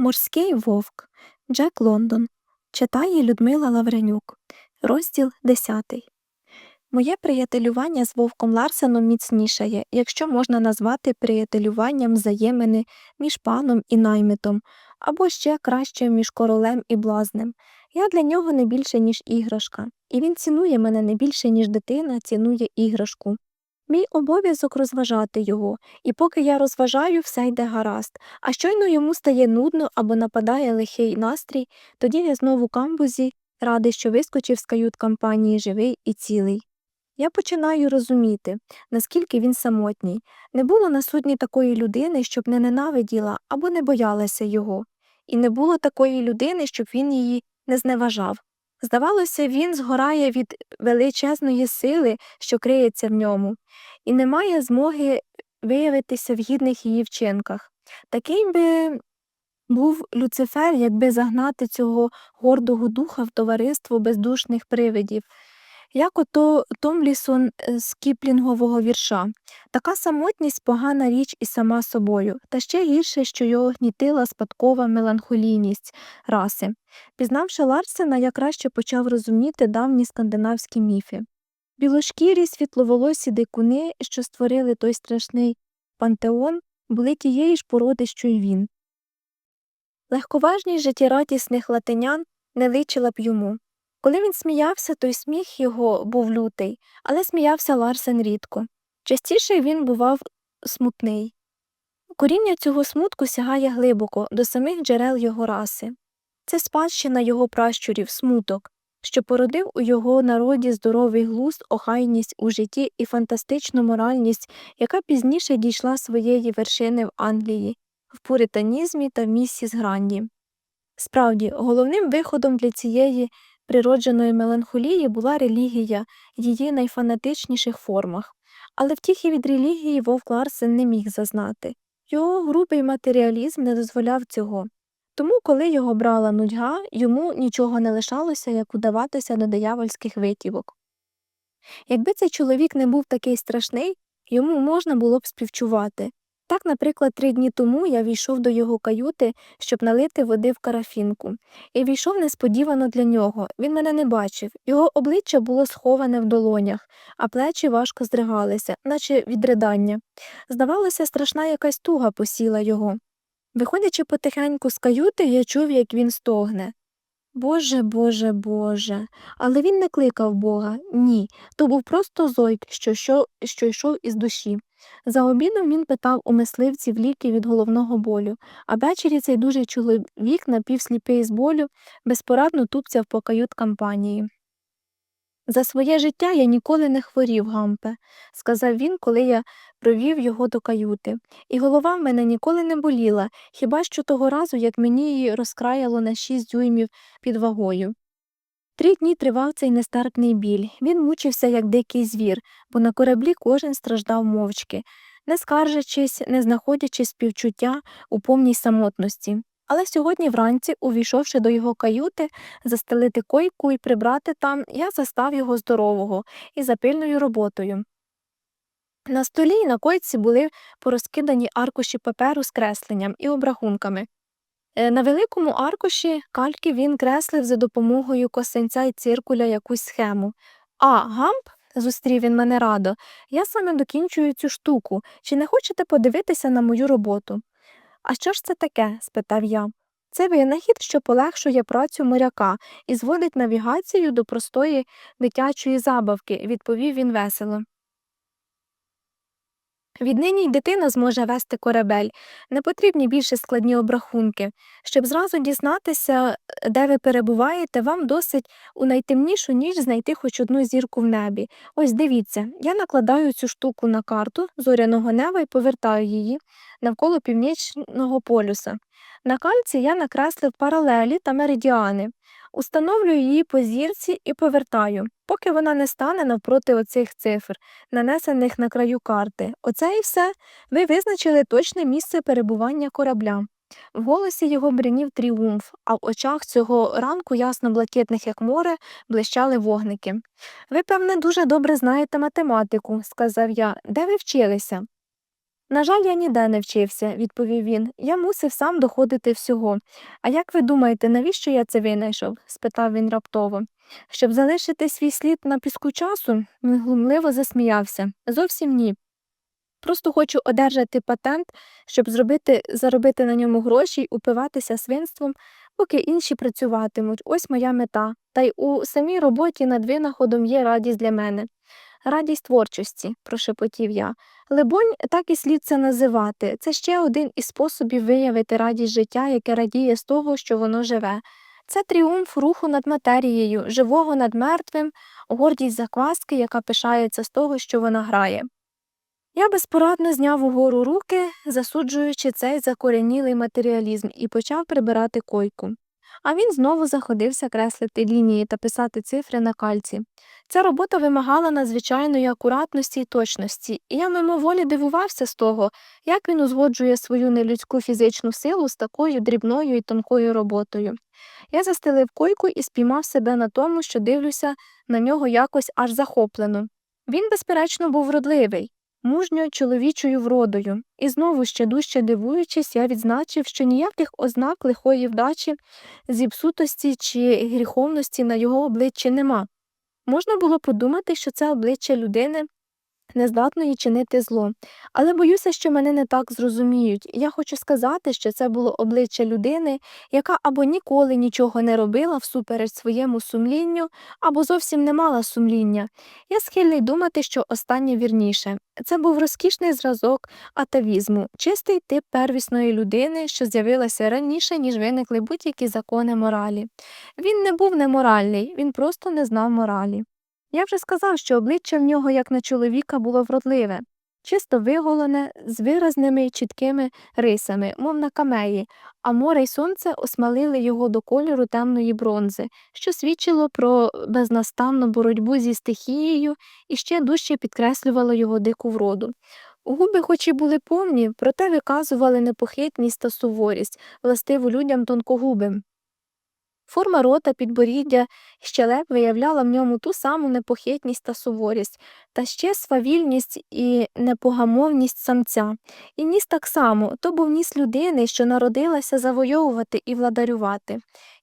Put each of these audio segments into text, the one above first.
Морський вовк Джек Лондон читає Людмила Лавренюк. Розділ 10. Моє приятелювання з вовком Ларсеном міцнішає, якщо можна назвати приятелюванням взаємини між паном і наймитом, або ще краще між королем і блазнем. Я для нього не більше, ніж іграшка, і він цінує мене не більше, ніж дитина цінує іграшку. Мій обов'язок розважати його, і поки я розважаю, все йде гаразд. А щойно йому стає нудно або нападає лихий настрій, тоді я знову камбузі, радий, що вискочив з кают компанії живий і цілий. Я починаю розуміти, наскільки він самотній. Не було на судні такої людини, щоб не ненавиділа або не боялася його, і не було такої людини, щоб він її не зневажав. Здавалося, він згорає від величезної сили, що криється в ньому, і не має змоги виявитися в гідних її вчинках. Такий би був Люцифер, якби загнати цього гордого духа в товариство бездушних привидів, як ото Томлісон е, з кіплінгового вірша. Така самотність погана річ і сама собою, та ще гірше, що його гнітила спадкова меланхолійність раси. Пізнавши Ларсена, я краще почав розуміти давні скандинавські міфи. Білошкірі світловолосі дикуни, що створили той страшний пантеон, були тієї ж породи, що й він. Легковажність життєрадісних латинян не личила б йому. Коли він сміявся, то й сміх його був лютий, але сміявся Ларсен рідко. Частіше він бував смутний. Коріння цього смутку сягає глибоко до самих джерел його раси. Це спадщина його пращурів, смуток, що породив у його народі здоровий глузд, охайність у житті і фантастичну моральність, яка пізніше дійшла своєї вершини в Англії, в пуританізмі та в міссіс Гранді. Справді, головним виходом для цієї природженої меланхолії була релігія в її найфанатичніших формах, але втіхи від релігії Вовк Ларсен не міг зазнати. Його грубий матеріалізм не дозволяв цього. Тому, коли його брала нудьга, йому нічого не лишалося, як удаватися до диявольських витівок. Якби цей чоловік не був такий страшний, йому можна було б співчувати. Так, наприклад, три дні тому я війшов до його каюти, щоб налити води в карафінку, і війшов несподівано для нього. Він мене не бачив. Його обличчя було сховане в долонях, а плечі важко здригалися, наче від ридання. Здавалося, страшна якась туга посіла його. Виходячи потихеньку з каюти, я чув, як він стогне. Боже, Боже, Боже. Але він не кликав Бога, ні. То був просто зойк, що, що, що йшов із душі. За обідом він питав у мисливців ліки від головного болю, а ввечері цей дужий чоловік, напівсліпий з болю, безпорадно тупцяв по кают кампанії. За своє життя я ніколи не хворів, Гампе, сказав він, коли я провів його до каюти, і голова в мене ніколи не боліла, хіба що того разу, як мені її розкраяло на шість дюймів під вагою. Три дні тривав цей нестерпний біль. Він мучився, як дикий звір, бо на кораблі кожен страждав мовчки, не скаржачись, не знаходячи співчуття у повній самотності. Але сьогодні вранці, увійшовши до його каюти, застелити койку і прибрати там, я застав його здорового і за пильною роботою. На столі й на койці були порозкидані аркуші паперу з кресленням і обрахунками. Е, На великому аркуші кальки він креслив за допомогою косинця й циркуля якусь схему. А, гамп, зустрів він мене радо, я саме докінчую цю штуку. Чи не хочете подивитися на мою роботу? А що ж це таке? спитав я. Це винахід, що полегшує працю моряка і зводить навігацію до простої дитячої забавки, відповів він весело. Віднині й дитина зможе вести корабель, не потрібні більше складні обрахунки. Щоб зразу дізнатися, де ви перебуваєте, вам досить у найтемнішу ніч знайти хоч одну зірку в небі. Ось дивіться, я накладаю цю штуку на карту зоряного неба і повертаю її навколо північного полюса. На кальці я накреслив паралелі та меридіани. Установлюю її по зірці і повертаю, поки вона не стане навпроти оцих цифр, нанесених на краю карти. Оце і все. Ви визначили точне місце перебування корабля. В голосі його бринів тріумф, а в очах цього ранку ясно блакитних, як море, блищали вогники. Ви, певне, дуже добре знаєте математику, сказав я. Де ви вчилися? На жаль, я ніде не вчився, відповів він. Я мусив сам доходити всього. А як ви думаєте, навіщо я це винайшов? спитав він раптово. Щоб залишити свій слід на піску часу, він глумливо засміявся. Зовсім ні. Просто хочу одержати патент, щоб зробити, заробити на ньому гроші й упиватися свинством, поки інші працюватимуть. Ось моя мета. Та й у самій роботі над винаходом є радість для мене. Радість творчості, прошепотів я. Либонь, так і слід це називати. Це ще один із способів виявити радість життя, яке радіє з того, що воно живе. Це тріумф руху над матерією, живого над мертвим, гордість закваски, яка пишається з того, що вона грає. Я безпорадно зняв угору руки, засуджуючи цей закоренілий матеріалізм, і почав прибирати койку. А він знову заходився креслити лінії та писати цифри на кальці. Ця робота вимагала надзвичайної акуратності і точності, і я мимоволі дивувався з того, як він узгоджує свою нелюдську фізичну силу з такою дрібною і тонкою роботою. Я застелив койку і спіймав себе на тому, що дивлюся на нього якось аж захоплено. Він, безперечно, був вродливий, мужньою чоловічою вродою, і знову ще дужче дивуючись, я відзначив, що ніяких ознак лихої вдачі, зіпсутості чи гріховності на його обличчі нема. Можна було подумати, що це обличчя людини, нездатної чинити зло, але боюся, що мене не так зрозуміють. Я хочу сказати, що це було обличчя людини, яка або ніколи нічого не робила всупереч своєму сумлінню, або зовсім не мала сумління. Я схильний думати, що останнє вірніше. Це був розкішний зразок атавізму, чистий тип первісної людини, що з'явилася раніше, ніж виникли будь-які закони моралі. Він не був неморальний, він просто не знав моралі. Я вже сказав, що обличчя в нього, як на чоловіка, було вродливе, чисто виголене, з виразними й чіткими рисами, мов на камеї, а море й сонце осмалили його до кольору темної бронзи, що свідчило про безнастанну боротьбу зі стихією і ще дужче підкреслювало його дику вроду. Губи, хоч і були повні, проте виказували непохитність та суворість, властиву людям тонкогубим. Форма рота, підборіддя, щелеп виявляла в ньому ту саму непохитність та суворість, та ще свавільність і непогамовність самця. І ніс так само то був ніс людини, що народилася завойовувати і владарювати.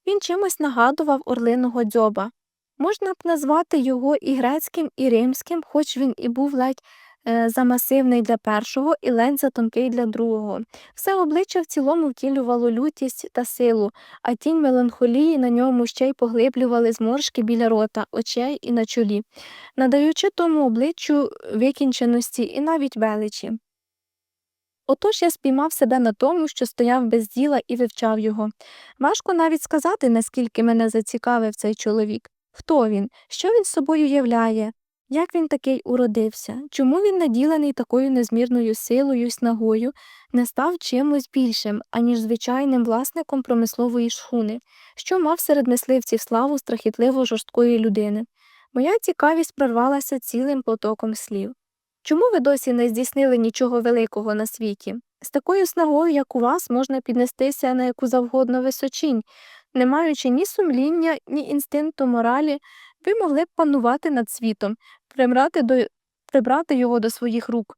Він чимось нагадував орлиного дзьоба. Можна б назвати його і грецьким, і римським, хоч він і був ледь замасивний для першого і ледь затонкий для другого. Все обличчя в цілому втілювало лютість та силу, а тінь меланхолії на ньому ще й поглиблювали зморшки біля рота, очей і на чолі, надаючи тому обличчю викінченості і навіть величі. Отож я спіймав себе на тому, що стояв без діла і вивчав його. Важко навіть сказати, наскільки мене зацікавив цей чоловік. Хто він, що він собою являє, як він такий уродився? Чому він, наділений такою незмірною силою снагою, не став чимось більшим, аніж звичайним власником промислової шхуни, що мав серед мисливців славу страхітливо жорсткої людини? Моя цікавість прорвалася цілим потоком слів. Чому ви досі не здійснили нічого великого на світі? З такою снагою, як у вас, можна піднестися на яку завгодно височинь, не маючи ні сумління, ні інстинкту моралі, ви могли б панувати над світом, прибрати, до... прибрати його до своїх рук.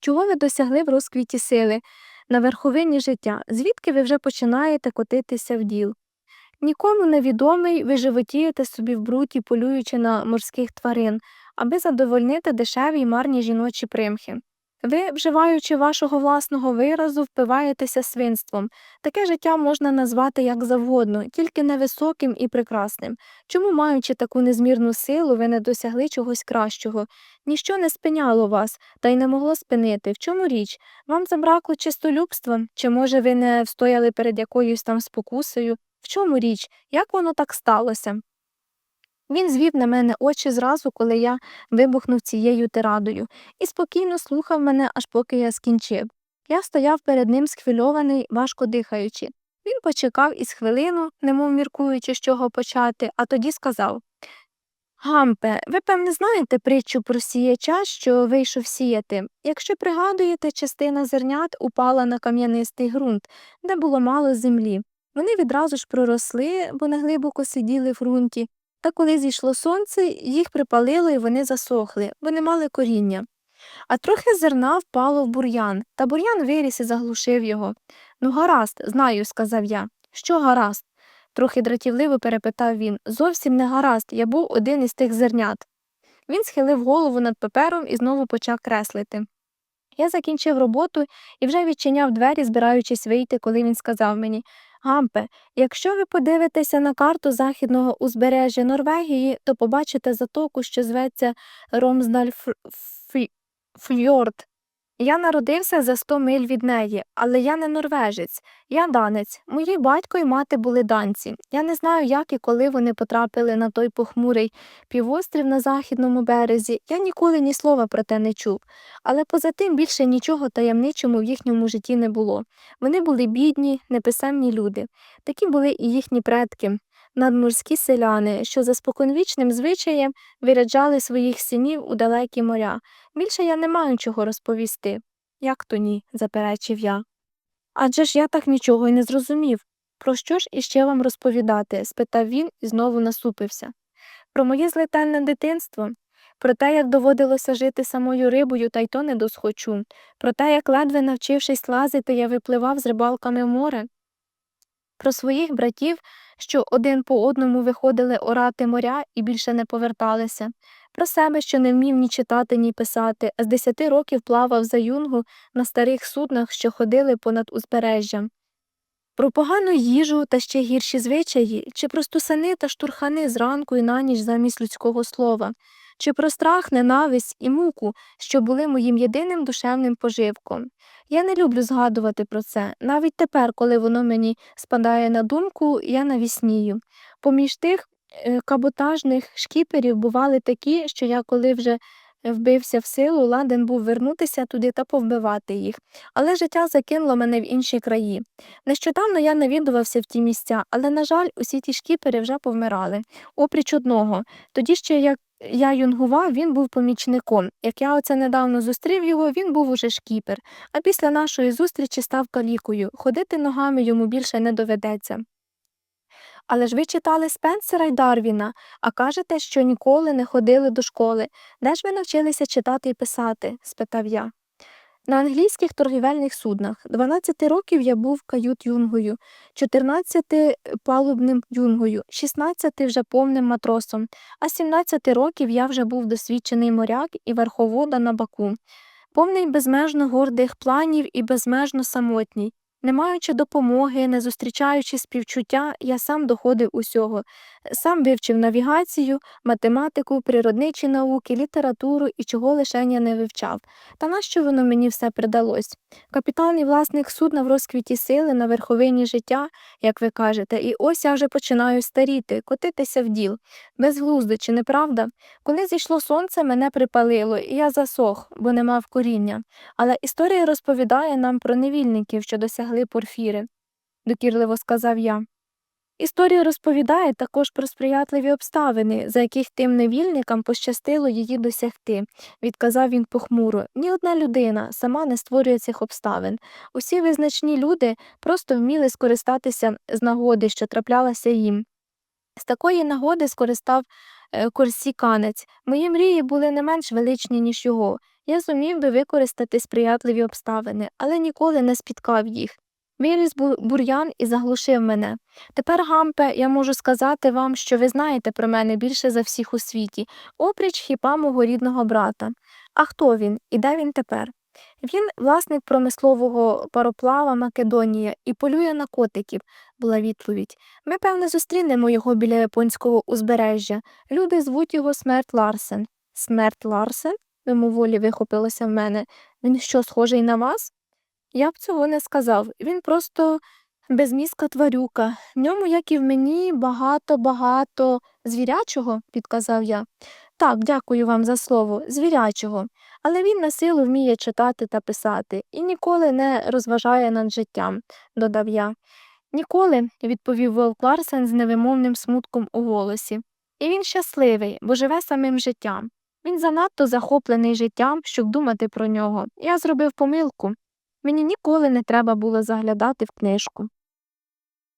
Чого ви досягли в розквіті сили, на верховині життя, звідки ви вже починаєте котитися в діл? Нікому невідомий ви животієте собі в бруті, полюючи на морських тварин, аби задовольнити дешеві й марні жіночі примхи. Ви, вживаючи вашого власного виразу, впиваєтеся свинством. Таке життя можна назвати як завгодно, тільки невисоким і прекрасним. Чому, маючи таку незмірну силу, ви не досягли чогось кращого? Ніщо не спиняло вас, та й не могло спинити. В чому річ? Вам забракло чистолюбства? Чи, може, ви не встояли перед якоюсь там спокусою? В чому річ? Як воно так сталося? Він звів на мене очі зразу, коли я вибухнув цією тирадою, і спокійно слухав мене, аж поки я скінчив. Я стояв перед ним схвильований, важко дихаючи. Він почекав із хвилину, немов міркуючи, з чого почати, а тоді сказав Гампе, ви, певне, знаєте притчу про сіяча, що вийшов сіяти. Якщо пригадуєте, частина зернят упала на кам'янистий ґрунт, де було мало землі. Вони відразу ж проросли, бо неглибоко сиділи в ґрунті, та коли зійшло сонце, їх припалило і вони засохли, бо не мали коріння. А трохи зерна впало в бур'ян, та бур'ян виріс і заглушив його. Ну, гаразд, знаю, сказав я. Що гаразд? трохи дратівливо перепитав він. Зовсім не гаразд, я був один із тих зернят. Він схилив голову над папером і знову почав креслити. Я закінчив роботу і вже відчиняв двері, збираючись вийти, коли він сказав мені Гампе, якщо ви подивитеся на карту західного узбережжя Норвегії, то побачите затоку, що зветься Ромсдальфьорд. Я народився за сто миль від неї, але я не норвежець, я данець. Мої батько і мати були данці. Я не знаю, як і коли вони потрапили на той похмурий півострів на західному березі. Я ніколи ні слова про те не чув. Але поза тим більше нічого таємничому в їхньому житті не було. Вони були бідні, неписемні люди. Такі були і їхні предки. Надморські селяни, що за споконвічним звичаєм виряджали своїх синів у далекі моря. Більше я не маю чого розповісти. Як то ні? заперечив я. Адже ж я так нічого й не зрозумів. Про що ж іще вам розповідати? спитав він і знову насупився. Про моє злетальне дитинство, про те, як доводилося жити самою рибою, та й то не досхочу, про те, як ледве навчившись лазити, я випливав з рибалками в море, про своїх братів, що один по одному виходили орати моря і більше не поверталися, про себе, що не вмів ні читати, ні писати, а з десяти років плавав за юнгу на старих суднах, що ходили понад узбережжям. Про погану їжу та ще гірші звичаї, чи про стусани та штурхани зранку і на ніч замість людського слова, чи про страх, ненависть і муку, що були моїм єдиним душевним поживком. Я не люблю згадувати про це, навіть тепер, коли воно мені спадає на думку, я навіснію. Поміж тих е, каботажних шкіперів бували такі, що я, коли вже вбився в силу, ладен був вернутися туди та повбивати їх. Але життя закинуло мене в інші краї. Нещодавно я навідувався в ті місця, але, на жаль, усі ті шкіпери вже повмирали. Опріч одного. Тоді ще як я юнгував, він був помічником. Як я оце недавно зустрів його, він був уже шкіпер, а після нашої зустрічі став калікою. Ходити ногами йому більше не доведеться. Але ж ви читали Спенсера й Дарвіна, а кажете, що ніколи не ходили до школи. Де ж ви навчилися читати і писати? спитав я. На англійських торгівельних суднах 12 років я був кают юнгою, 14 палубним юнгою, 16 вже повним матросом, а 17 років я вже був досвідчений моряк і верховода на баку, повний безмежно гордих планів і безмежно самотній. Не маючи допомоги, не зустрічаючи співчуття, я сам доходив усього, сам вивчив навігацію, математику, природничі науки, літературу і чого лише я не вивчав. Та нащо воно мені все придалось? Капітан і власник судна в розквіті сили на верховині життя, як ви кажете, і ось я вже починаю старіти, котитися в діл. Безглуздо, чи не правда? Коли зійшло сонце, мене припалило, і я засох, бо не мав коріння. Але історія розповідає нам про невільників, що досягли порфіри, докірливо сказав я. Історія розповідає також про сприятливі обставини, за яких тим невільникам пощастило її досягти, відказав він похмуро. Ні одна людина сама не створює цих обставин. Усі визначні люди просто вміли скористатися з нагоди, що траплялася їм. З такої нагоди скористав е, корсіканець. Мої мрії були не менш величні, ніж його. Я зумів би використати сприятливі обставини, але ніколи не спіткав їх. Виріс бур'ян і заглушив мене. Тепер, Гампе, я можу сказати вам, що ви знаєте про мене більше за всіх у світі, опріч хіба мого рідного брата. А хто він і де він тепер? Він власник промислового пароплава Македонія і полює на котиків, була відповідь. Ми, певне, зустрінемо його біля японського узбережжя. Люди звуть його Смерть Ларсен. Смерть Ларсен? мимоволі вихопилося в мене. Він що, схожий на вас? Я б цього не сказав. Він просто безмізка тварюка. В ньому, як і в мені, багато-багато звірячого, підказав я. Так, дякую вам за слово, звірячого. Але він на силу вміє читати та писати і ніколи не розважає над життям, додав я. Ніколи, відповів Волк Ларсен з невимовним смутком у голосі. І він щасливий, бо живе самим життям. Він занадто захоплений життям, щоб думати про нього. Я зробив помилку. Мені ніколи не треба було заглядати в книжку.